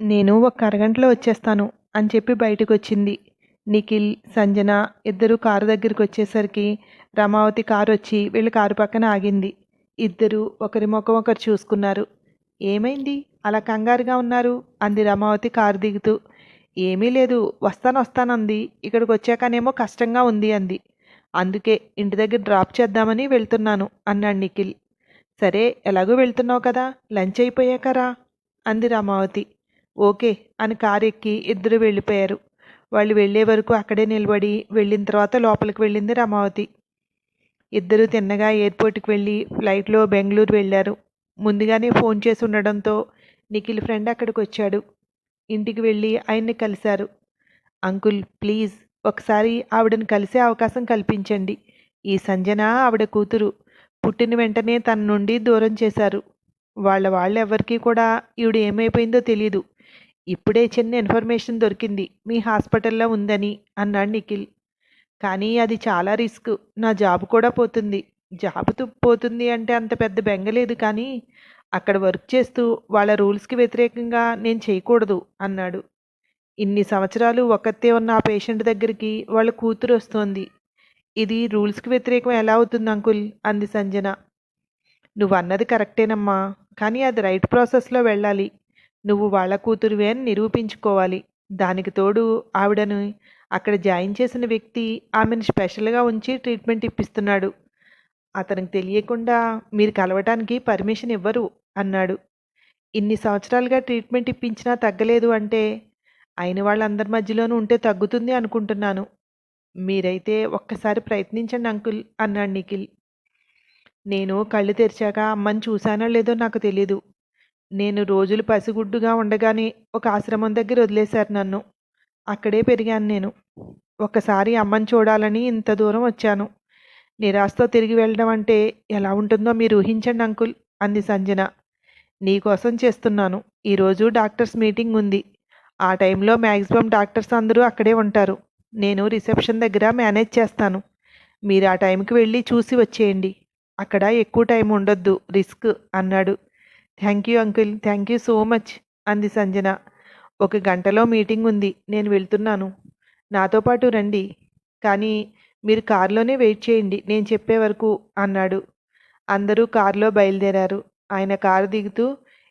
నేను ఒక అరగంటలో వచ్చేస్తాను అని చెప్పి బయటకు వచ్చింది నిఖిల్ సంజన ఇద్దరు కారు దగ్గరికి వచ్చేసరికి రమావతి కారు వచ్చి వీళ్ళ కారు పక్కన ఆగింది. ఇద్దరు ఒకరి ముఖం ఒకరు చూసుకున్నారు. ఏమైంది? అలా కంగారుగా ఉన్నారు? అంది రమావతి కారు దిగుతూ. ఏమీ లేదు వస్తాను వస్తానంది. ఇక్కడికి వచ్చాకనేమో కష్టంగా ఉంది అంది. అందుకే ఇంటి దగ్గర డ్రాప్ చేద్దామని వెళ్తున్నాను అన్నాడు నిఖిల్. సరే ఎలాగో వెళ్తున్నావు కదా లంచ్ అయిపోయాకరా అంది రమావతి. ఓకే అని కారు ఎక్కి ఇద్దరు వెళ్ళిపోయారు. వాళ్ళు వెళ్ళే వరకు అక్కడే నిలబడి వెళ్ళిన తర్వాత లోపలికి వెళ్ళింది రమావతి. ఇద్దరు తిన్నగా ఎయిర్పోర్ట్కి వెళ్ళి ఫ్లైట్లో బెంగళూరు వెళ్ళారు. ముందుగానే ఫోన్ చేసి ఉండడంతో నిఖిల్ ఫ్రెండ్ అక్కడికి వచ్చాడు. ఇంటికి వెళ్ళి ఆయన్ని కలిశారు. అంకుల్ ప్లీజ్ ఒకసారి ఆవిడని కలిసే అవకాశం కల్పించండి. ఈ సంజన ఆవిడ కూతురు. పుట్టిన వెంటనే తన నుండి దూరం చేశారు. వాళ్ళ వాళ్ళెవ్వరికీ కూడా ఈవిడ ఏమైపోయిందో తెలియదు ఇప్పుడే చిన్న ఇన్ఫర్మేషన్ దొరికింది. మీ హాస్పిటల్లో ఉందని అన్నాడు నిఖిల్. కానీ అది చాలా రిస్క్. నా జాబ్ కూడా పోతుంది. జాబ్ పోతుంది అంటే అంత పెద్ద బెంగలేదు కానీ అక్కడ వర్క్ చేస్తూ వాళ్ళ రూల్స్కి వ్యతిరేకంగా నేను చేయకూడదు అన్నాడు. ఇన్ని సంవత్సరాలు ఒకతే ఉన్న ఆ పేషెంట్ దగ్గరికి వాళ్ళ కూతురు వస్తోంది. ఇది రూల్స్కి వ్యతిరేకం ఎలా అవుతుంది అంకుల్? అంది సంజన. నువ్వు అన్నది కరెక్టేనమ్మా. కానీ అది రైట్ ప్రాసెస్లో వెళ్ళాలి. నువ్వు వాళ్ళ కూతురువే అని నిరూపించుకోవాలి. దానికి తోడు ఆవిడను అక్కడ జాయిన్ చేసిన వ్యక్తి ఆమెను స్పెషల్గా ఉంచి ట్రీట్మెంట్ ఇప్పిస్తున్నాడు. అతనికి తెలియకుండా మీరు కలవటానికి పర్మిషన్ ఇవ్వరు అన్నాడు. ఇన్ని సంవత్సరాలుగా ట్రీట్మెంట్ ఇప్పించినా తగ్గలేదు అంటే అయిన వాళ్ళందరి మధ్యలోనూ ఉంటే తగ్గుతుంది అనుకుంటున్నాను. మీరైతే ఒక్కసారి ప్రయత్నించండి అంకుల్ అన్నాడు నిఖిల్. నేను కళ్ళు తెరిచాక అమ్మని చూశానో లేదో నాకు తెలీదు. నేను రోజులు పసిగుడ్డుగా ఉండగానే ఒక ఆశ్రమం దగ్గర వదిలేశారు నన్ను. అక్కడే పెరిగాను నేను. ఒకసారి అమ్మని చూడాలని ఇంత దూరం వచ్చాను. నిరాశతో తిరిగి వెళ్ళడం అంటే ఎలా ఉంటుందో మీరు ఊహించండి అంకుల్ అంది సంజన. నీకోసం చేస్తున్నాను. ఈరోజు డాక్టర్స్ మీటింగ్ ఉంది. ఆ టైంలో మ్యాక్సిమం డాక్టర్స్ అందరూ అక్కడే ఉంటారు. నేను రిసెప్షన్ దగ్గర మేనేజ్ చేస్తాను. మీరు ఆ టైంకి వెళ్ళి చూసి వచ్చేయండి. అక్కడ ఎక్కువ టైం ఉండొద్దు రిస్క్ అన్నాడు. Thank you uncle thank you so much అంది సంజన. ఒక గంటలో మీటింగ్ ఉంది నేను వెళ్తున్నాను. నాతో పాటు రండి కానీ మీరు కారులోనే వెయిట్ చేయండి నేను చెప్పే వరకు అన్నాడు. అందరూ కారులో బయలుదేరారు. ఆయన కారు దిగుతూ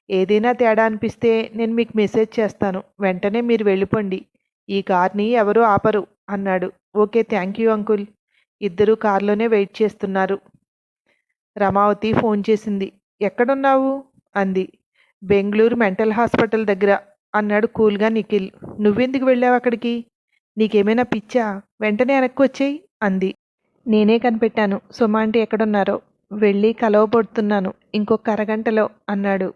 ఏదైనా తేడా అనిపిస్తే నేను మీకు మెసేజ్ చేస్తాను వెంటనే మీరు వెళ్ళిపోండి. ఈ కార్ని ఎవరూ ఆపరు అన్నాడు. Okay thank you uncle. ఇద్దరూ కారులోనే వెయిట్ చేస్తున్నారు. రమావతి ఫోన్ చేసింది. ఎక్కడున్నావు? అంది. బెంగళూరు మెంటల్ హాస్పిటల్ దగ్గర అన్నాడు కూల్గా నిఖిల్. నువ్వెందుకు వెళ్ళావు అక్కడికి? నీకేమైనా పిచ్చా? వెంటనే వెనక్కి వచ్చేయి అంది. నేనే కనిపెట్టాను. సుమా ఎక్కడున్నారో? వెళ్ళి కలవబడుతున్నాను ఇంకొక అరగంటలో అన్నాడు.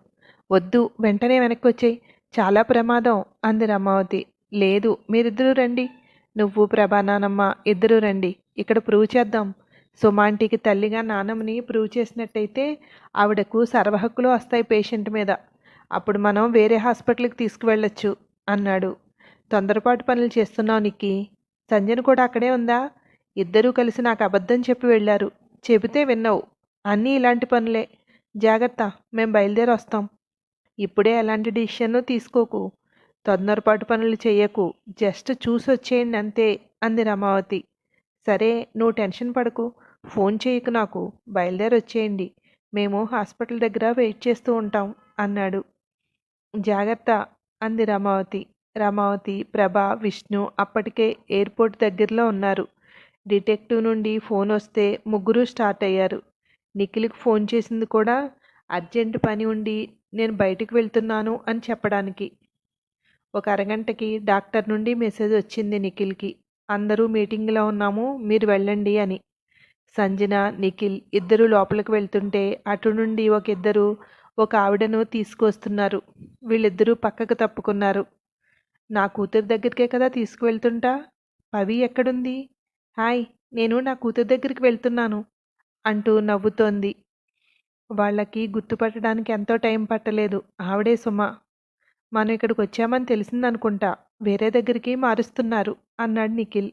వద్దు వెంటనే వెనక్కి వచ్చేయి. చాలా ప్రమాదం అంది రమావతి. లేదు మీరిద్దరూ రండి. నువ్వు ప్రభా నానమ్మ ఇద్దరూ రండి. ఇక్కడ ప్రూవ్ చేద్దాం. సుమాంటికి తల్లిగా నానమ్మని ప్రూవ్ చేసినట్టయితే ఆవిడకు సర్వహక్కులు వస్తాయి పేషెంట్ మీద. అప్పుడు మనం వేరే హాస్పిటల్కి తీసుకువెళ్ళొచ్చు అన్నాడు. తొందరపాటు పనులు చేస్తున్నావు నిక్కి. సంజన కూడా అక్కడే ఉందా? ఇద్దరూ కలిసి నాకు అబద్ధం చెప్పి వెళ్ళారు. చెబితే విన్నావు. అన్నీ ఇలాంటి పనులే. జాగ్రత్త మేం బయలుదేరి వస్తాం. ఇప్పుడే ఎలాంటి డిసిషన్ తీసుకోకు. తొందరపాటు పనులు చేయకు జస్ట్ చూసి వచ్చేయండి అంతే అంది రమావతి. సరే నువ్వు టెన్షన్ పడకు. ఫోన్ చేయకు నాకు. బయలుదేరి వచ్చేయండి మేము హాస్పిటల్ దగ్గర వెయిట్ చేస్తూ ఉంటాం అన్నాడు. జాగ్రత్త అంది రమావతి. రమావతి ప్రభ విష్ణు అప్పటికే ఎయిర్పోర్ట్ దగ్గరలో ఉన్నారు. డిటెక్టివ్ నుండి ఫోన్ వస్తే ముగ్గురు స్టార్ట్ అయ్యారు. నిఖిల్కి ఫోన్ చేసింది కూడా అర్జెంట్ పని ఉండి నేను బయటికి వెళ్తున్నాను అని చెప్పడానికి. ఒక అరగంటకి డాక్టర్ నుండి మెసేజ్ వచ్చింది నిఖిల్కి. అందరూ మీటింగ్లో ఉన్నాము మీరు వెళ్ళండి అని. సంజన నిఖిల్ ఇద్దరు లోపలికి వెళ్తుంటే అటు నుండి ఒక ఇద్దరు ఒక ఆవిడను తీసుకొస్తున్నారు వీళ్ళిద్దరూ పక్కకు తప్పుకున్నారు. నా కూతురు దగ్గరికే కదా తీసుకువెళ్తుంటా? పవి ఎక్కడుంది? హాయ్ నేను నా కూతురు దగ్గరికి వెళ్తున్నాను అంటూ నవ్వుతోంది. వాళ్ళకి గుర్తుపట్టడానికి ఎంతో టైం పట్టలేదు. ఆవిడే సుమ. మనం ఇక్కడికి వచ్చామని తెలిసిందనుకుంటా. వేరే దగ్గరికి మారుస్తున్నారు అన్నాడు నిఖిల్.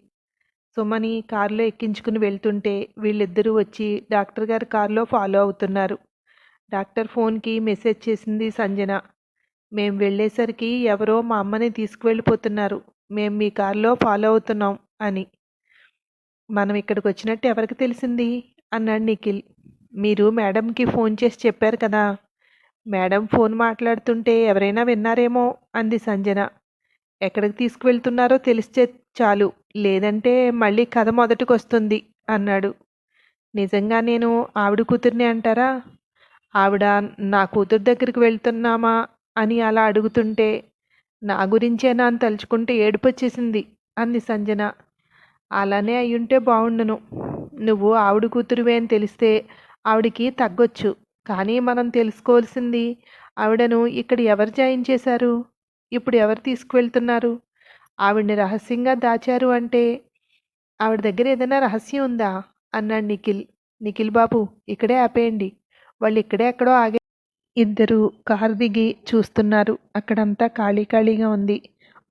సుమని కారులో ఎక్కించుకుని వెళ్తుంటే వీళ్ళిద్దరూ వచ్చి డాక్టర్ గారి కారులో ఫాలో అవుతున్నారు. డాక్టర్ ఫోన్కి మెసేజ్ చేసింది సంజన. మేం వెళ్ళేసరికి ఎవరో మా అమ్మని తీసుకువెళ్ళిపోతున్నారు. మేం మీ కారులో ఫాలో అవుతున్నాం అని. మనం ఇక్కడికి వచ్చినట్టు ఎవరికి తెలిసింది? అన్నాడు నిఖిల్. మీరు మేడంకి ఫోన్ చేసి చెప్పారు కదా! మేడం ఫోన్ మాట్లాడుతుంటే ఎవరైనా విన్నారేమో అంది సంజన. ఎక్కడికి తీసుకువెళ్తున్నారో తెలిస్తే చాలు లేదంటే మళ్ళీ కథ మొదటికి వస్తుంది అన్నాడు. నిజంగా నేను ఆవిడ కూతుర్ని అంటారా? ఆవిడ నా కూతురు దగ్గరికి వెళ్తున్నామా అని అలా అడుగుతుంటే నా గురించేనా అని తలుచుకుంటే ఏడుపొచ్చేసింది అంది సంజన. అలానే అయ్యుంటే బాగుండును నువ్వు ఆవిడ కూతురువే అని తెలిస్తే ఆవిడికి తగ్గొచ్చు. కానీ మనం తెలుసుకోవాల్సింది ఆవిడను ఇక్కడ ఎవరు జాయిన్ చేశారు? ఇప్పుడు ఎవరు తీసుకువెళ్తున్నారు? ఆవిడని రహస్యంగా దాచారు అంటే ఆవిడ దగ్గర ఏదైనా రహస్యం ఉందా? అన్నాడు నిఖిల్. నిఖిల్ బాబు ఇక్కడే ఆపేయండి. వాళ్ళు ఇక్కడే ఎక్కడో ఆగే ఇద్దరు కారు దిగి చూస్తున్నారు. అక్కడంతా ఖాళీ ఖాళీగా ఉంది.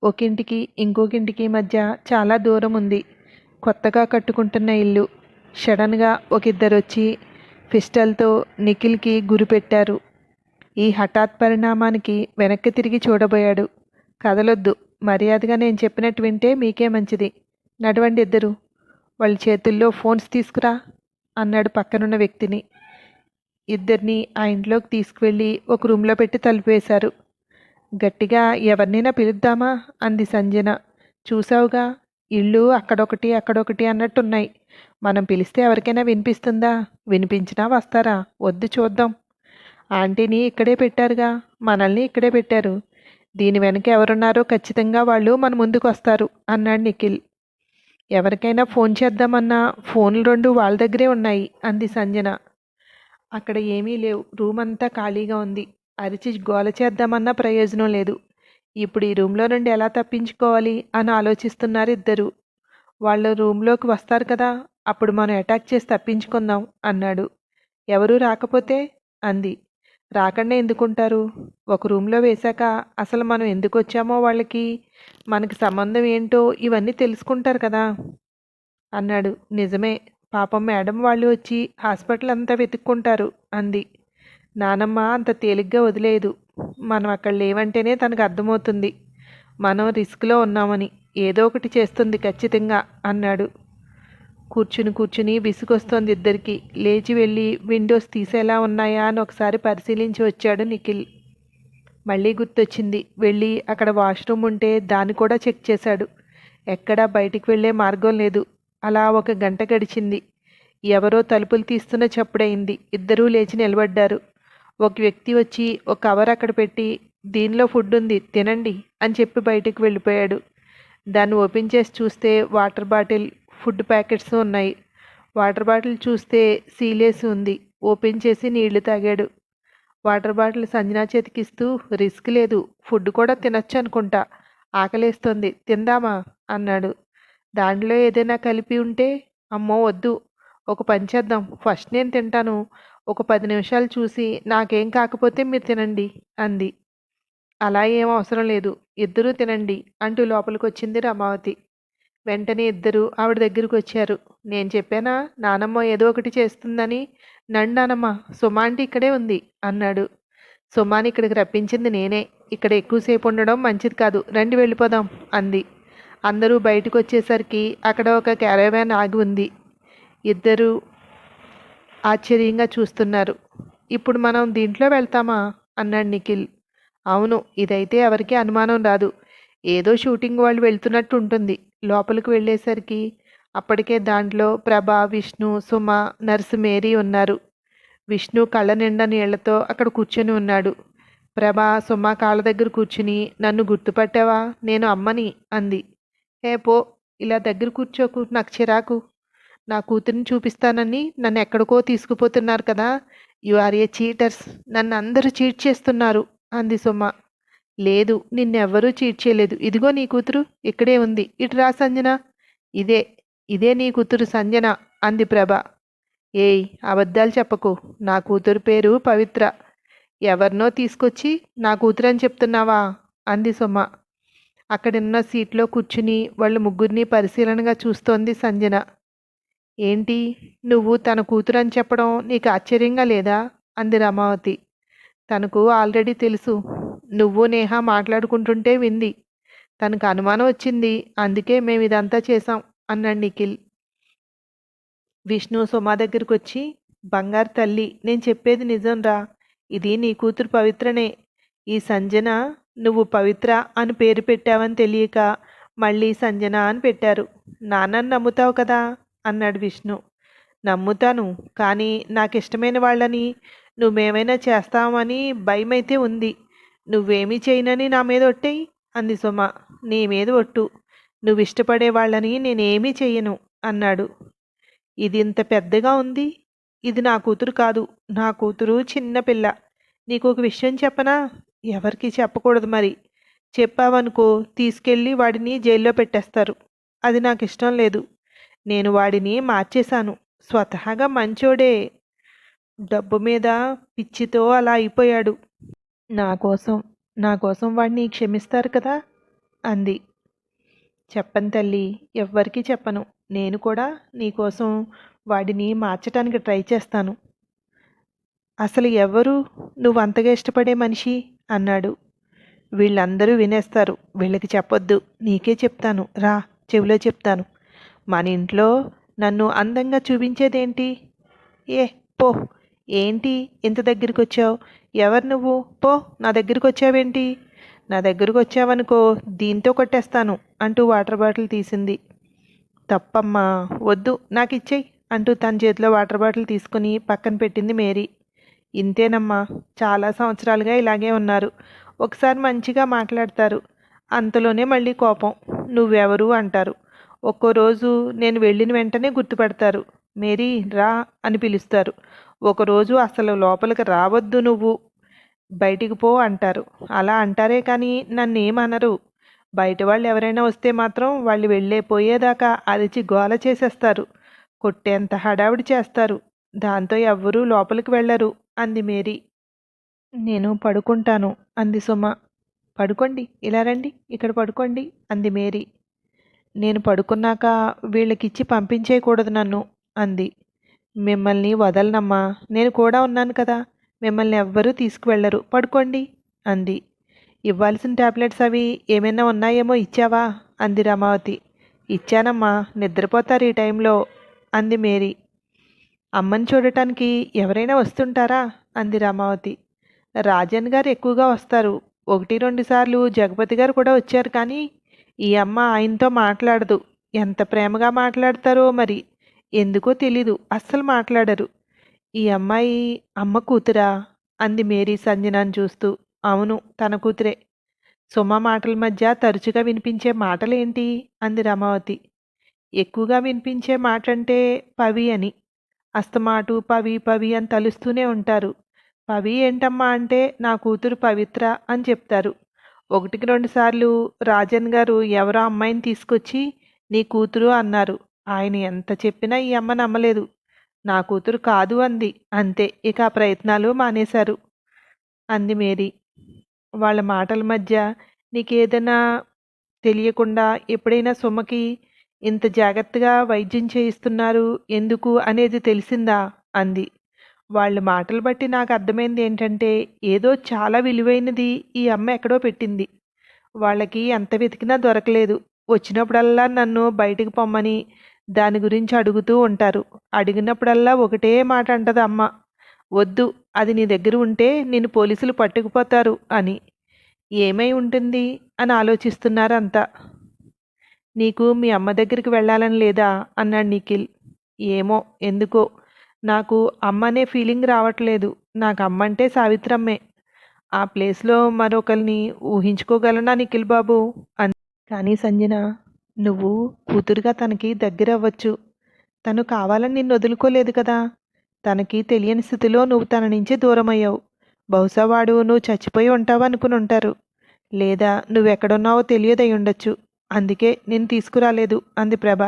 ఒకింటికి ఇంకొకింటికి మధ్య చాలా దూరం ఉంది. కొత్తగా కట్టుకుంటున్న ఇల్లు. సడన్గా ఒక ఇద్దరు వచ్చి పిస్టల్తో నిఖిల్కి గురిపెట్టారు ఈ హఠాత్ పరిణామానికి వెనక్కి తిరిగి చూడబోయాడు. కదలొద్దు. మర్యాదగా నేను చెప్పినట్టు వింటే మీకే మంచిది. నడవండి ఇద్దరు. వాళ్ళ చేతుల్లో ఫోన్స్ తీసుకురా అన్నాడు పక్కనున్న వ్యక్తిని. ఇద్దరిని ఆ ఇంట్లోకి తీసుకువెళ్ళి ఒక రూమ్లో పెట్టి తలుపేశారు గట్టిగా ఎవరినైనా పిలుద్దామా? అంది సంజన. చూసావుగా ఇళ్ళు అక్కడొకటి అక్కడొకటి అన్నట్టున్నాయి. మనం పిలిస్తే ఎవరికైనా వినిపిస్తుందా? వినిపించినా వస్తారా? వద్దు చూద్దాం. ఆంటీని ఇక్కడే పెట్టారుగా. మనల్ని ఇక్కడే పెట్టారు. దీని వెనక ఎవరున్నారో ఖచ్చితంగా వాళ్ళు మన ముందుకు వస్తారు అన్నాడు నిఖిల్. ఎవరికైనా ఫోన్ చేద్దామన్నా ఫోన్లు రెండు వాళ్ళ దగ్గరే ఉన్నాయి అంది సంజన. అక్కడ ఏమీ లేవు. రూమ్ అంతా ఖాళీగా ఉంది. అరిచి గోల చేద్దామన్నా ప్రయోజనం లేదు. ఇప్పుడు ఈ రూమ్లో నుండి ఎలా తప్పించుకోవాలి అని ఆలోచిస్తున్నారు ఇద్దరు. వాళ్ళ రూమ్లోకి వస్తారు కదా? అప్పుడు మనం అటాక్ చేసి తప్పించుకుందాం అన్నాడు. ఎవరూ రాకపోతే? అంది. రాకుండా ఎందుకుంటారు? ఒక రూమ్లో వేశాక అసలు మనం ఎందుకు వచ్చామో వాళ్ళకి? మనకి సంబంధం ఏంటో ఇవన్నీ తెలుసుకుంటారు కదా? అన్నాడు. నిజమే. పాపం మేడం వాళ్ళు వచ్చి హాస్పిటల్ అంతా వెతుక్కుంటారు అంది. నానమ్మ అంత తేలిగ్గా వదిలేదు. మనం అక్కడ లేవంటేనే తనకు అర్థమవుతుంది. మనం రిస్క్లో ఉన్నామని. ఏదో ఒకటి చేస్తుంది ఖచ్చితంగా అన్నాడు. కూర్చుని కూర్చుని విసుగొస్తోంది ఇద్దరికి. లేచి వెళ్ళి విండోస్ తీసేలా ఉన్నాయా అని ఒకసారి పరిశీలించి వచ్చాడు నిఖిల్. మళ్ళీ గుర్తొచ్చింది. వెళ్ళి అక్కడ వాష్రూమ్ ఉంటే దాన్ని కూడా చెక్ చేశాడు. ఎక్కడా బయటికి వెళ్ళే మార్గం లేదు. అలా ఒక గంట గడిచింది. ఎవరో తలుపులు తీస్తున్న చప్పుడైంది ఇద్దరూ లేచి నిలబడ్డారు. ఒక వ్యక్తి వచ్చి ఒక కవర్ అక్కడ పెట్టి దీనిలో ఫుడ్ ఉంది తినండి అని చెప్పి బయటికి వెళ్ళిపోయాడు. దాన్ని ఓపెన్ చేసి చూస్తే వాటర్ బాటిల్ ఫుడ్ ప్యాకెట్స్ ఉన్నాయి. వాటర్ బాటిల్ చూస్తే సీలేసి ఉంది. ఓపెన్ చేసి నీళ్ళు తాగాడు. వాటర్ బాటిల్ సంజనా చేతికిస్తూ రిస్క్ లేదు. ఫుడ్ కూడా తినొచ్చు అనుకుంటా. ఆకలేస్తుంది. తిందామా? అన్నాడు. దాంట్లో ఏదైనా కలిపి ఉంటే అమ్మో వద్దు. ఒక పని చేద్దాం. ఫస్ట్ నేను తింటాను. ఒక పది నిమిషాలు చూసి నాకేం కాకపోతే మీరు తినండి అంది. అలా ఏం అవసరం లేదు. ఇద్దరూ తినండి అంటూ లోపలికి వచ్చింది రమావతి. వెంటనే ఇద్దరు ఆవిడ దగ్గరికి వచ్చారు. నేను చెప్పానా? నానమ్మ ఏదో ఒకటి చేస్తుందని. నన్ను నానమ్మ సుమాంటి ఇక్కడే ఉంది అన్నాడు. సుమాని ఇక్కడికి రప్పించింది నేనే. ఇక్కడ ఎక్కువసేపు ఉండడం మంచిది కాదు. రండి వెళ్ళిపోదాం అంది. అందరూ బయటకు వచ్చేసరికి అక్కడ ఒక క్యారవాన్ ఆగి ఉంది. ఇద్దరు ఆశ్చర్యంగా చూస్తున్నారు. ఇప్పుడు మనం దీంట్లో వెళ్తామా? అన్నాడు నిఖిల్. అవును ఇదైతే ఎవరికీ అనుమానం రాదు. ఏదో షూటింగ్ వాళ్ళు వెళ్తున్నట్టు ఉంటుంది. లోపలికి వెళ్ళేసరికి అప్పటికే దాంట్లో ప్రభ విష్ణు సుమ నర్సు మేరీ ఉన్నారు. విష్ణు కళ్ళ నిండా నీళ్ళతో అక్కడ కూర్చొని ఉన్నాడు. ప్రభ సుమ కాళ్ళ దగ్గర కూర్చుని నన్ను గుర్తుపట్టావా? నేను అమ్మని అంది. హే పో ఇలా దగ్గర కూర్చోకు నాకు చిరాకు. నా కూతురిని చూపిస్తానని నన్ను ఎక్కడికో తీసుకుపోతున్నారు కదా. You are a cheaters. నన్ను అందరూ చీట్ చేస్తున్నారు అంది సుమ. లేదు నిన్నెవ్వరూ చీట్ చేయలేదు. ఇదిగో నీ కూతురు ఇక్కడే ఉంది. ఇటు రా సంజన. ఇదే ఇదే నీ కూతురు సంజన అంది ప్రభ. ఏయ్ అబద్ధాలు చెప్పకు. నా కూతురు పేరు పవిత్ర. ఎవరినో తీసుకొచ్చి నా కూతురు అని చెప్తున్నావా? అంది సుమ అక్కడున్న సీట్లో కూర్చుని వాళ్ళ ముగ్గురిని పరిశీలనగా చూస్తోంది సంజన. ఏంటి? నువ్వు తన కూతురు అని చెప్పడం నీకు ఆశ్చర్యంగా లేదా? అంది రమావతి. తనకు ఆల్రెడీ తెలుసు. నువ్వు నేహ మాట్లాడుకుంటుంటే వింది. తనకు అనుమానం వచ్చింది. అందుకే మేము ఇదంతా చేశాం అన్నాడు నిఖిల్. విష్ణు సుమా దగ్గరికి వచ్చి బంగారు తల్లి నేను చెప్పేది నిజంరా ఇది నీ కూతురు పవిత్రనే. ఈ సంజన నువ్వు పవిత్ర అని పేరు పెట్టావని తెలియక మళ్ళీ సంజన అని పెట్టారు. నాన్నని నమ్ముతావు కదా అన్నాడు విష్ణు. నమ్ముతాను కానీ నాకు ఇష్టమైన వాళ్ళని నువ్వేమైనా చేస్తావని భయమైతే ఉంది. నువ్వేమీ చేయనని నా మీద ఒట్టేయి అంది సుమ. నీ మీద ఒట్టు. నువ్వు ఇష్టపడే వాళ్ళని నేనేమీ చెయ్యను అన్నాడు. ఇది ఇంత పెద్దగా ఉంది? ఇది నా కూతురు కాదు. నా కూతురు చిన్నపిల్ల నీకు ఒక విషయం చెప్పనా? ఎవరికి చెప్పకూడదు మరి. చెప్పావనుకో తీసుకెళ్ళి వాడిని జైల్లో పెట్టేస్తారు. అది నాకు ఇష్టం లేదు. నేను వాడిని మార్చేశాను. స్వతహాగా మంచోడే. డబ్బు మీద పిచ్చితో అలా అయిపోయాడు. నా కోసం నా కోసం వాడిని క్షమిస్తారు కదా? అంది. చెప్పను తల్లి ఎవ్వరికీ చెప్పను. నేను కూడా నీకోసం వాడిని మార్చడానికి ట్రై చేస్తాను. అసలు ఎవరు? నువ్వు అంతగా ఇష్టపడే మనిషి? అన్నాడు. వీళ్ళందరూ వినేస్తారు. వీళ్ళకి చెప్పొద్దు. నీకే చెప్తాను. రా చెవిలో చెప్తాను. మన ఇంట్లో నన్ను అందంగా చూపించేదేంటి? ఏ పో. ఏంటి? ఇంత దగ్గరికి వచ్చావు ఎవరు నువ్వు? పో నా దగ్గరికి వచ్చావేంటి? నా దగ్గరకు వచ్చావనుకో దీంతో కొట్టేస్తాను అంటూ వాటర్ బాటిల్ తీసింది. తప్పమ్మా వద్దు నాకు ఇచ్చేయి అంటూ తన చేతిలో వాటర్ బాటిల్ తీసుకుని పక్కన పెట్టింది మేరీ. ఇంతేనమ్మా చాలా సంవత్సరాలుగా ఇలాగే ఉన్నారు. ఒకసారి మంచిగా మాట్లాడతారు. అంతలోనే మళ్ళీ కోపం. నువ్వెవరు? అంటారు. ఒక్కో రోజు నేను వెళ్ళిన వెంటనే గుర్తుపడతారు. మేరీ రా అని పిలుస్తారు. ఒకరోజు అసలు లోపలికి రావద్దు నువ్వు. బయటికి పో అంటారు. అలా అంటారే కానీ నన్ను ఏమనరు బయట వాళ్ళు ఎవరైనా వస్తే మాత్రం వాళ్ళు వెళ్ళే పోయేదాకా అరిచి గోల చేసేస్తారు. కొట్టేంత హడావిడి చేస్తారు. దాంతో ఎవ్వరూ లోపలికి వెళ్ళరు అంది మేరీ. నేను పడుకుంటాను అంది సుమ. పడుకోండి ఇలా రండి ఇక్కడ పడుకోండి అంది మేరీ. నేను పడుకున్నాక వీళ్ళకిచ్చి పంపించేయకూడదు నన్ను అంది. మిమ్మల్ని వదలనమ్మా. నేను కూడా ఉన్నాను కదా. మిమ్మల్ని ఎవ్వరూ తీసుకువెళ్ళరు. పడుకోండి అంది. ఇవ్వాల్సిన టాబ్లెట్స్ అవి ఏమైనా ఉన్నాయేమో ఇచ్చావా? అంది రమావతి. ఇచ్చానమ్మా. నిద్రపోతారు ఈ టైంలో అంది మేరీ. అమ్మని చూడటానికి ఎవరైనా వస్తుంటారా? అంది రామావతి. రాజన్ గారు ఎక్కువగా వస్తారు. ఒకటి రెండు సార్లు జగపతి గారు కూడా వచ్చారు కానీ ఈ అమ్మ ఆయనతో మాట్లాడదు. ఎంత ప్రేమగా మాట్లాడతారో మరి. ఎందుకో తెలీదు అస్సలు మాట్లాడరు. ఈ అమ్మాయి అమ్మ కూతురా? అంది మేరీ సంజనాన్ని చూస్తూ. అవును తన కూతురే. సుమ మాటల మధ్య తరచుగా వినిపించే మాటలేంటి? అంది రమావతి. ఎక్కువగా వినిపించే మాట అంటే పవి అని. అస్తమాటు పవి పవి అని తలుస్తూనే ఉంటారు. పవి ఏంటమ్మా అంటే నా కూతురు పవిత్ర అని చెప్తారు. ఒకటికి రెండు సార్లు రాజన్ గారు ఎవరో అమ్మాయిని తీసుకొచ్చి నీ కూతురు అన్నారు. ఆయన ఎంత చెప్పినా ఈ అమ్మ నమ్మలేదు. నా కూతురు కాదు అంది. అంతే ఇక ఆ ప్రయత్నాలు మానేశారు. అంది మేరీ. వాళ్ళ మాటల మధ్య నీకేదైనా తెలియకుండా ఎప్పుడైనా సుమకి ఇంత జాగ్రత్తగా వైద్యం చేయిస్తున్నారు ఎందుకు అనేది తెలిసిందా? అంది. వాళ్ళ మాటలు బట్టి నాకు అర్థమైంది ఏంటంటే ఏదో చాలా విలువైనది ఈ అమ్మ ఎక్కడో పెట్టింది. వాళ్ళకి ఎంత వెతికినా దొరకలేదు. వచ్చినప్పుడల్లా నన్ను బయటికి పొమ్మని దాని గురించి అడుగుతూ ఉంటారు. అడిగినప్పుడల్లా ఒకటే మాట అంటది అమ్మ. వద్దు అది నీ దగ్గర ఉంటే నేను పోలీసులు పట్టుకుపోతారు అని. ఏమై ఉంటుంది? అని ఆలోచిస్తున్నారు అంతా నీకు మీ అమ్మ దగ్గరికి వెళ్ళాలని లేదా? అన్నాడు నిఖిల్. ఏమో ఎందుకో. నాకు అమ్మ అనే ఫీలింగ్ రావట్లేదు. నాకు అమ్మ అంటే సావిత్రమ్మే. ఆ ప్లేస్లో మరొకరిని ఊహించుకోగలనా నిఖిల్ బాబు? అని. కానీ సంజన నువ్వు కూతురుగా తనకి దగ్గర అవ్వచ్చు తను కావాలని నిన్ను వదులుకోలేదు కదా. తనకి తెలియని స్థితిలో నువ్వు తన నుంచి దూరమయ్యావు. బహుశా వాడు నువ్వు చచ్చిపోయి ఉంటావు అనుకుని ఉంటారు. లేదా నువ్వెక్కడున్నావో తెలియదై ఉండొచ్చు. అందుకే నేను తీసుకురాలేదు అంది ప్రభ.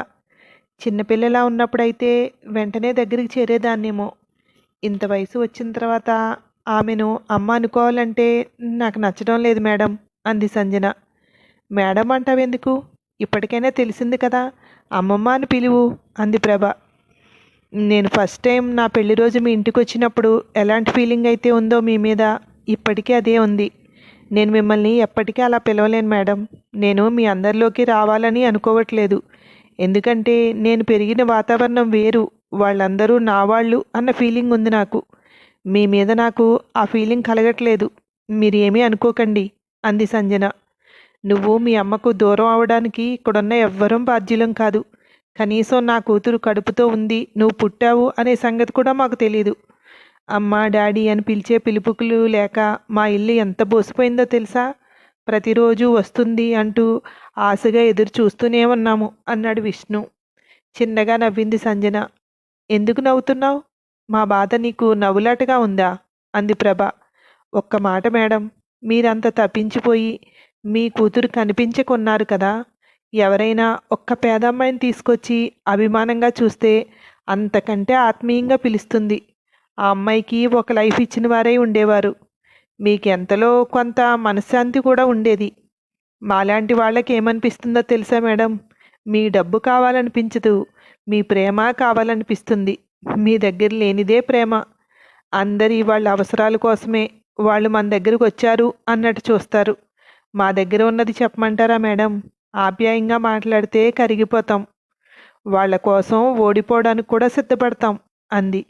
చిన్నపిల్లలా ఉన్నప్పుడైతే వెంటనే దగ్గరికి చేరేదాన్నేమో. ఇంత వయసు వచ్చిన తర్వాత ఆమెను అమ్మ అనుకోవాలంటే నాకు నచ్చడం లేదు మేడం అంది సంజన. మేడం అంటావెందుకు? ఇప్పటికైనా తెలిసింది కదా అమ్మమ్మ అని పిలువు అంది ప్రభ. నేను ఫస్ట్ టైం నా పెళ్ళి రోజు మీ ఇంటికి వచ్చినప్పుడు ఎలాంటి ఫీలింగ్ అయితే ఉందో మీ మీద ఇప్పటికీ అదే ఉంది. నేను మిమ్మల్ని ఎప్పటికీ అలా పిలవలేను మేడం. నేను మీ అందరిలోకి రావాలని అనుకోవట్లేదు. ఎందుకంటే నేను పెరిగిన వాతావరణం వేరు వాళ్ళందరూ నా వాళ్ళు అన్న ఫీలింగ్ ఉంది నాకు. మీ మీద నాకు ఆ ఫీలింగ్ కలగట్లేదు. మీరేమీ అనుకోకండి అంది సంజన. నువ్వు మీ అమ్మకు దూరం అవడానికి ఇక్కడున్న ఎవ్వరం బాధ్యులం కాదు. కనీసం నా కూతురు కడుపుతో ఉంది నువ్వు పుట్టావు అనే సంగతి కూడా మాకు తెలియదు అమ్మ డాడీ అని పిలిచే పిలుపుకులు లేక మా ఇల్లు ఎంత బోసిపోయిందో తెలుసా? ప్రతిరోజు వస్తుంది అంటూ ఆశగా ఎదురు చూస్తూనే ఉన్నాము అన్నాడు విష్ణు. చిన్నగా నవ్వింది సంజన. ఎందుకు నవ్వుతున్నావు? మా బాధ నీకు నవ్వులాటగా ఉందా? అంది ప్రభ. ఒక్క మాట మేడం. మీరంత తప్పించిపోయి మీ కూతురు కనిపించకున్నారు కదా. ఎవరైనా ఒక్క పేదమ్మాయిని తీసుకొచ్చి అభిమానంగా చూస్తే అంతకంటే ఆత్మీయంగా పిలుస్తుంది. ఆ అమ్మాయికి ఒక లైఫ్ ఇచ్చిన వారై ఉండేవారు. మీకు ఎంతలో కొంత మనశ్శాంతి కూడా ఉండేది. మాలాంటి వాళ్ళకి ఏమనిపిస్తుందో తెలుసా మేడం? మీ డబ్బు కావాలనిపించదు. మీ ప్రేమ కావాలనిపిస్తుంది. మీ దగ్గర లేనిదే ప్రేమ. అందరి వాళ్ళ అవసరాల కోసమే వాళ్ళు మన దగ్గరకు వచ్చారు అన్నట్టు చూస్తారు. మా దగ్గర ఉన్నది చెప్పమంటారా మేడం? ఆప్యాయంగా మాట్లాడితే కరిగిపోతాం. వాళ్ళ కోసం ఓడిపోవడానికి కూడా సిద్ధపడతాం అంది.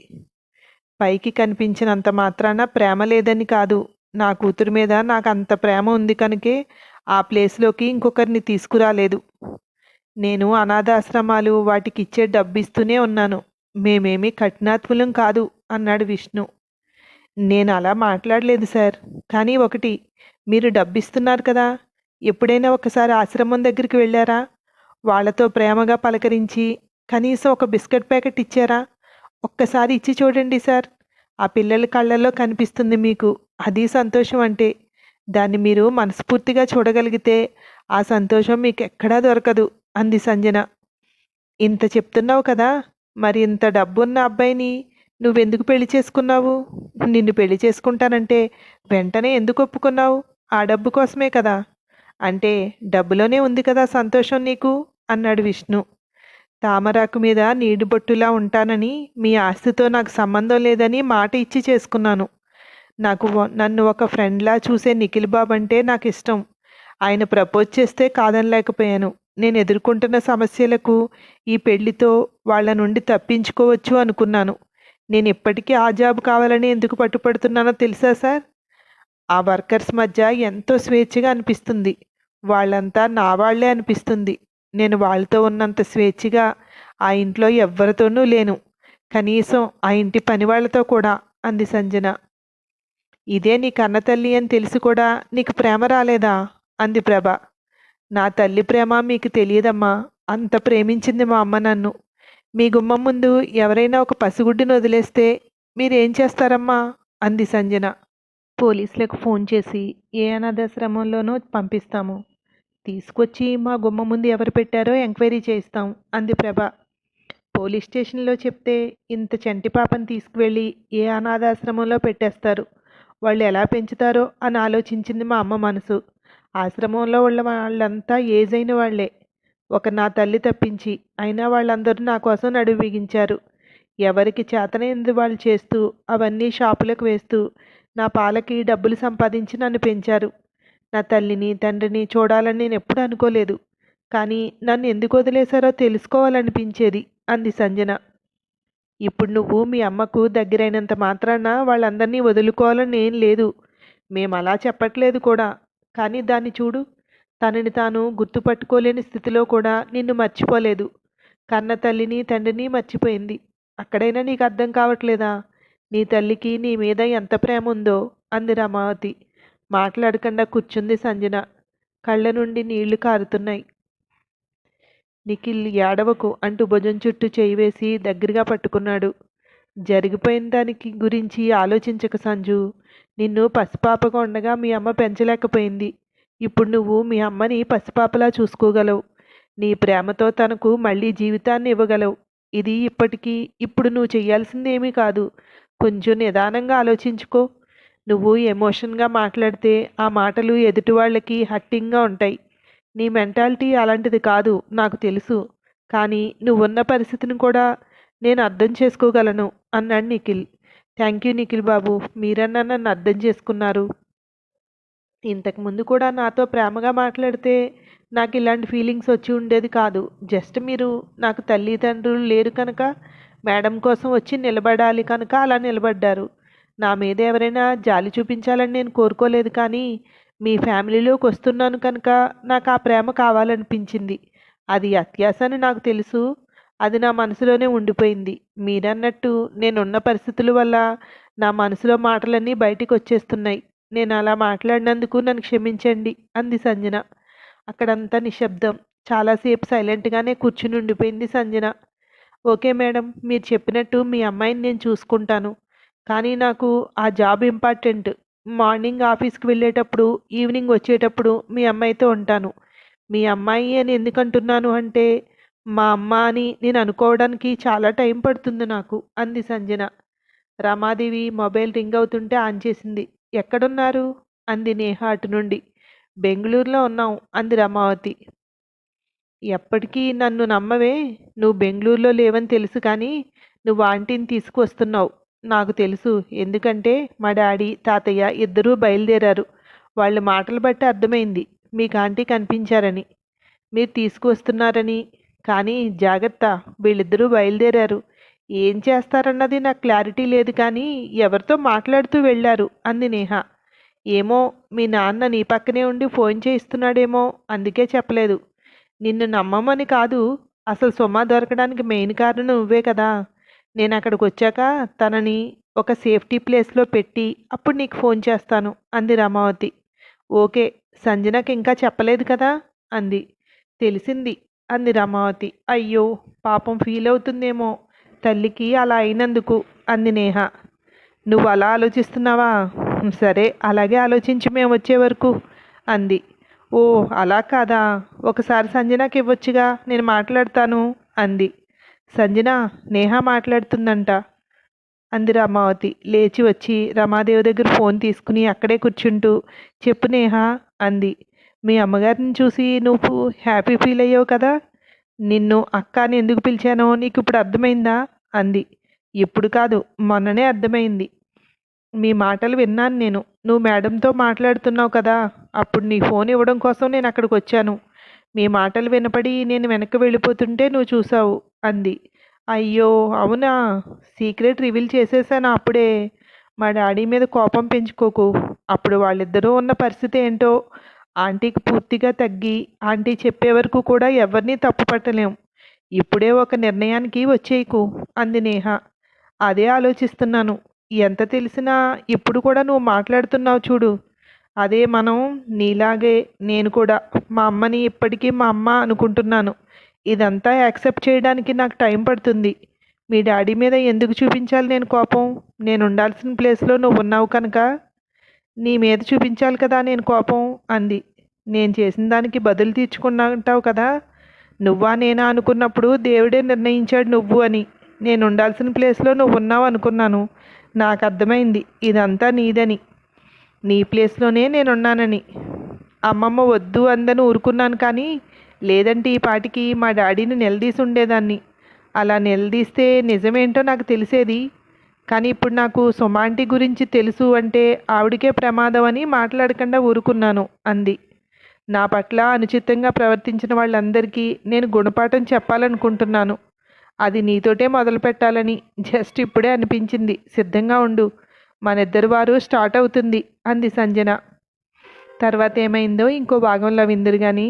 పైకి కనిపించినంత మాత్రాన ప్రేమ లేదని కాదు. నా కూతురు మీద నాకు అంత ప్రేమ ఉంది కనుకే ఆ ప్లేస్లోకి ఇంకొకరిని తీసుకురాలేదు. నేను అనాథాశ్రమాలు వాటికి ఇచ్చే డబ్బు ఇస్తూనే ఉన్నాను. మేమేమీ కఠినాత్ములం కాదు అన్నాడు విష్ణు. నేను అలా మాట్లాడలేదు సార్ కానీ ఒకటి మీరు డబ్బు ఇస్తున్నారు కదా ఎప్పుడైనా ఒకసారి ఆశ్రమం దగ్గరికి వెళ్ళారా? వాళ్ళతో ప్రేమగా పలకరించి కనీసం ఒక బిస్కెట్ ప్యాకెట్ ఇచ్చారా? ఒక్కసారి ఇచ్చి చూడండి సార్ ఆ పిల్లల కళ్ళల్లో కనిపిస్తుంది మీకు అది సంతోషం అంటే. దాన్ని మీరు మనస్ఫూర్తిగా చూడగలిగితే ఆ సంతోషం మీకు ఎక్కడా దొరకదు అంది సంజన. ఇంత చెప్తున్నావు కదా మరి ఇంత డబ్బున్న అబ్బాయిని నువ్వెందుకు పెళ్ళి చేసుకున్నావు? నిన్ను పెళ్ళి చేసుకుంటానంటే వెంటనే ఎందుకు ఒప్పుకున్నావు? ఆ డబ్బు కోసమే కదా? అంటే డబ్బులోనే ఉంది కదా సంతోషం నీకు? అన్నాడు విష్ణు. తామరాకు మీద నీటి బొట్టులా ఉంటానని మీ ఆస్తితో నాకు సంబంధం లేదని మాట ఇచ్చి చేసుకున్నాను. నాకు నన్ను ఒక ఫ్రెండ్లా చూసే నిఖిల్ బాబు అంటే నాకు ఇష్టం. ఆయన ప్రపోజ్ చేస్తే కాదనలేకపోయాను నేను ఎదుర్కొంటున్న సమస్యలకు ఈ పెళ్ళితో వాళ్ళ నుండి తప్పించుకోవచ్చు అనుకున్నాను. నేను ఇప్పటికీ ఆ జాబ్ కావాలని ఎందుకు పట్టుపడుతున్నానో తెలుసా సార్? ఆ వర్కర్స్ మధ్య ఎంతో స్వేచ్ఛగా అనిపిస్తుంది. వాళ్ళంతా నా వాళ్ళే అనిపిస్తుంది. నేను వాళ్ళతో ఉన్నంత స్వేచ్ఛగా ఆ ఇంట్లో ఎవ్వరితోనూ లేను. కనీసం ఆ ఇంటి పని వాళ్ళతో కూడా అంది సంజన. ఇదే నీ కన్న తల్లి అని తెలిసి కూడా నీకు ప్రేమ రాలేదా? అంది ప్రభ. నా తల్లి ప్రేమ మీకు తెలియదమ్మా. అంత ప్రేమించింది మా అమ్మ నన్ను. మీ గుమ్మం ముందు ఎవరైనా ఒక పసిగుడ్డిని వదిలేస్తే మీరేం చేస్తారమ్మా? అంది సంజన. పోలీసులకు ఫోన్ చేసి ఏ అనాథాశ్రమంలోనో పంపిస్తాము. తీసుకొచ్చి మా గుమ్మ ముందు ఎవరు పెట్టారో ఎంక్వైరీ చేయిస్తాం అంది ప్రభ. పోలీస్ స్టేషన్లో చెప్తే ఇంత చంటి పాపని తీసుకువెళ్ళి ఏ అనాథాశ్రమంలో పెట్టేస్తారు? వాళ్ళు ఎలా పెంచుతారో అని ఆలోచించింది మా అమ్మ మనసు. ఆశ్రమంలో ఉన్న వాళ్ళంతా ఏజ్ అయిన వాళ్ళే ఒక నా తల్లి తప్పించి అయినా వాళ్ళందరూ నా కోసం నడువు బిగించారు. ఎవరికి చేతనైంది వాళ్ళు చేస్తూ అవన్నీ షాపులకు వేస్తూ నా పాలకి డబ్బులు సంపాదించి నన్ను పెంచారు. నా తల్లిని తండ్రిని చూడాలని నేను ఎప్పుడు అనుకోలేదు. కానీ నన్ను ఎందుకు వదిలేశారో తెలుసుకోవాలనిపించేది అంది సంజన. ఇప్పుడు నువ్వు మీ అమ్మకు దగ్గరైనంత మాత్రాన వాళ్ళందరినీ వదులుకోవాలని ఏం లేదు. మేము అలా చెప్పట్లేదు కూడా. కానీ దాన్ని చూడు. తనని తాను గుర్తుపట్టుకోలేని స్థితిలో కూడా నిన్ను మర్చిపోలేదు. కన్న తల్లిని తండ్రిని మర్చిపోయింది. అక్కడైనా నీకు అర్థం కావట్లేదా? నీ తల్లికి నీ మీద ఎంత ప్రేమ ఉందో అంది రమావతి. మాట్లాడకుండా కూర్చుంది సంజన. కళ్ళ నుండి నీళ్ళు కారుతున్నాయి. నిఖిల్ ఏడవకు అంటూ భుజం చుట్టూ చేయి వేసి దగ్గరగా పట్టుకున్నాడు. జరిగిపోయిన దానికి గురించి ఆలోచించక సంజు నిన్ను పసిపాపగా ఉండగా మీ అమ్మ పెంచలేకపోయింది. ఇప్పుడు నువ్వు మీ అమ్మని పసిపాపలా చూసుకోగలవు. నీ ప్రేమతో తనకు మళ్ళీ జీవితాన్ని ఇవ్వగలవు. ఇది ఇప్పటికీ ఇప్పుడు నువ్వు చేయాల్సిందేమీ కాదు. కొంచెం నిదానంగా ఆలోచించుకో. నువ్వు ఎమోషన్గా మాట్లాడితే ఆ మాటలు ఎదుటి వాళ్ళకి హట్టింగ్గా ఉంటాయి. నీ మెంటాలిటీ అలాంటిది కాదు నాకు తెలుసు. కానీ నువ్వున్న పరిస్థితిని కూడా నేను అర్థం చేసుకోగలను అన్నాడు నిఖిల్. థ్యాంక్ యూ నిఖిల్ బాబు మీరన్నా నన్ను అర్థం చేసుకున్నారు. ఇంతకుముందు కూడా నాతో ప్రేమగా మాట్లాడితే నాకు ఇలాంటి ఫీలింగ్స్ వచ్చి ఉండేది కాదు. జస్ట్ మీరు నాకు తల్లిదండ్రులు లేరు కనుక మేడం కోసం వచ్చి నిలబడాలి కనుక అలా నిలబడ్డారు. నా మీద ఎవరైనా జాలి చూపించాలని నేను కోరుకోలేదు కానీ మీ ఫ్యామిలీలోకి వస్తున్నాను కనుక నాకు ఆ ప్రేమ కావాలనిపించింది. అది అత్యాస అని నాకు తెలుసు. అది నా మనసులోనే ఉండిపోయింది. మీరన్నట్టు నేనున్న పరిస్థితుల వల్ల నా మనసులో మాటలన్నీ బయటికి వచ్చేస్తున్నాయి. నేను అలా మాట్లాడినందుకు నన్ను క్షమించండి అంది సంజన. అక్కడంతా నిశ్శబ్దం. చాలాసేపు సైలెంట్గానే కూర్చుని ఉండిపోయింది సంజన. ఓకే మేడం మీరు చెప్పినట్టు మీ అమ్మాయిని నేను చూసుకుంటాను. కానీ నాకు ఆ జాబ్ ఇంపార్టెంట్. మార్నింగ్ ఆఫీస్కి వెళ్ళేటప్పుడు ఈవినింగ్ వచ్చేటప్పుడు మీ అమ్మాయితో ఉంటాను. మీ అమ్మాయి అని ఎందుకంటున్నాను అంటే మా అమ్మ అని నేను అనుకోవడానికి చాలా టైం పడుతుంది నాకు. అంది సంజన. రమాదేవి మొబైల్ రింగ్ అవుతుంటే ఆన్ చేసింది. ఎక్కడున్నారు? అంది నేహ అటు నుండి. బెంగళూరులో ఉన్నాం అంది రమావతి. ఎప్పటికీ నన్ను నమ్మవే. నువ్వు బెంగళూరులో లేవని తెలుసు కానీ నువ్వు ఆంటీని తీసుకువస్తున్నావు. నాకు తెలుసు. ఎందుకంటే మా డాడీ తాతయ్య ఇద్దరూ బయలుదేరారు. వాళ్ళ మాటలు బట్టి అర్థమైంది. మీకు ఆంటీ కనిపించారని. మీరు తీసుకువస్తున్నారని. కానీ జాగ్రత్త. వీళ్ళిద్దరూ బయలుదేరారు. ఏం చేస్తారన్నది నాకు క్లారిటీ లేదు కానీ ఎవరితో మాట్లాడుతూ వెళ్ళారు అంది నేహ. ఏమో మీ నాన్న నీ పక్కనే ఉండి ఫోన్ చేయిస్తున్నాడేమో అందుకే చెప్పలేదు. నిన్ను నమ్మమని కాదు అసలు సొమ్మ దొరకడానికి మెయిన్ కారణం నువ్వే కదా. నేను అక్కడికి వచ్చాక తనని ఒక సేఫ్టీ ప్లేస్లో పెట్టి అప్పుడు నీకు ఫోన్ చేస్తాను అంది రమావతి. ఓకే సంజనకి ఇంకా చెప్పలేదు కదా అంది. తెలిసింది అంది రమావతి. అయ్యో పాపం ఫీల్ అవుతుందేమో తల్లికి అలా అయినందుకు అంది నేహ. నువ్వు అలా ఆలోచిస్తున్నావా? సరే అలాగే ఆలోచించి మేము వచ్చే వరకు అంది. ఓ అలా కాదా? ఒకసారి సంజనాకి ఇవ్వచ్చుగా నేను మాట్లాడతాను అంది. సంజన నేహ మాట్లాడుతుందంట. అంది రమావతి. లేచి వచ్చి రమాదేవి దగ్గర ఫోన్ తీసుకుని అక్కడే కూర్చుంటూ చెప్పు నేహ అంది. మీ అమ్మగారిని చూసి నువ్వు హ్యాపీ ఫీల్ అయ్యావు కదా? నిన్ను అక్క అని ఎందుకు పిలిచానో నీకు ఇప్పుడు అర్థమైందా? అంది. ఇప్పుడు కాదు మొన్ననే అర్థమైంది. మీ మాటలు విన్నాను నేను. నువ్వు మేడంతో మాట్లాడుతున్నావు కదా అప్పుడు నీ ఫోన్ ఇవ్వడం కోసం నేను అక్కడికి వచ్చాను. మీ మాటలు వినపడి నేను వెనక్కి వెళ్ళిపోతుంటే నువ్వు చూసావు అంది. అయ్యో అవునా? సీక్రెట్ రివీల్ చేసేసాను అప్పుడే. మా డాడీ మీద కోపం పెంచుకోకు. అప్పుడు వాళ్ళిద్దరూ ఉన్న పరిస్థితి ఏంటో ఆంటీకి పూర్తిగా తగ్గి ఆంటీ చెప్పే వరకు కూడా ఎవరిని తప్పు పట్టలేం. ఇప్పుడే ఒక నిర్ణయానికి వచ్చేయకు అంది నేహ. అదే ఆలోచిస్తున్నాను. ఎంత తెలిసినా ఇప్పుడు కూడా నువ్వు మాట్లాడుతున్నావు చూడు. అదే మనం నీలాగే నేను కూడా మా అమ్మని ఇప్పటికీ మా అమ్మ అనుకుంటున్నాను. ఇదంతా యాక్సెప్ట్ చేయడానికి నాకు టైం పడుతుంది. మీ డాడీ మీద ఎందుకు చూపించాలి నేను కోపం? నేను ఉండాల్సిన ప్లేస్లో నువ్వు ఉన్నావు కనుక? నీ మీద చూపించాలి కదా నేను కోపం? అంది. నేను చేసిన దానికి బదులు తీర్చుకున్నాంటావు కదా? నువ్వా నేనా అనుకున్నప్పుడు దేవుడే నిర్ణయించాడు నువ్వు అని. నేను ఉండాల్సిన ప్లేస్లో నువ్వు ఉన్నావు అనుకున్నాను. నాకు అర్థమైంది ఇదంతా నీదని. నీ ప్లేస్లోనే నేనున్నానని. అమ్మమ్మ వద్దు అందని ఊరుకున్నాను కానీ లేదంటే ఈ పాటికి మా డాడీని నిలదీసి ఉండేదాన్ని అలా నిలదీస్తే నిజమేంటో నాకు తెలిసేది. కానీ ఇప్పుడు నాకు సొమాంటి గురించి తెలుసు అంటే ఆవిడకే ప్రమాదం అని మాట్లాడకుండా ఊరుకున్నాను అంది. నా పట్ల అనుచితంగా ప్రవర్తించిన వాళ్ళందరికీ నేను గుణపాఠం చెప్పాలనుకుంటున్నాను. అది నీతోటే మొదలు పెట్టాలని జస్ట్ ఇప్పుడే అనిపించింది. సిద్ధంగా ఉండు. మనిద్దరు వారు స్టార్ట్ అవుతుంది అంది సంజన. తర్వాత ఏమైందో ఇంకో భాగంలో విందురు కానీ